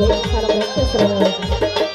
সালাম রাখছি আসসালামু আলাইকুম